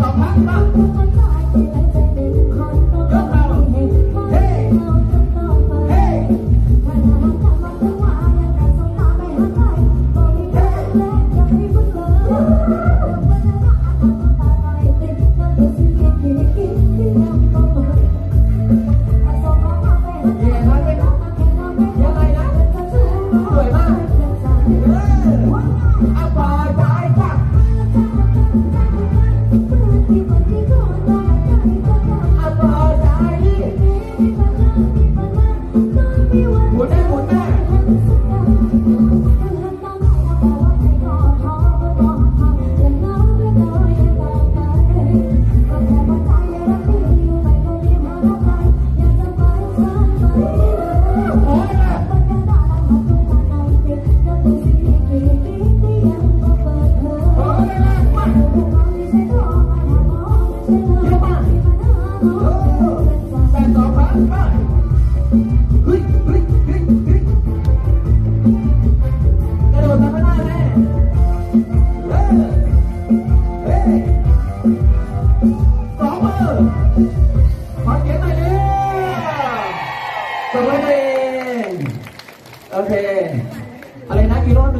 สองพักสอง แปดสองพันห้าฮ้ฮ้ฮ้ฮ้กระโดดมาม่ได้แน่เฮ้เฮ้ยสองมือขอเสียงหน่ยดิมือตัโอเค อะไรนะกี่รอบ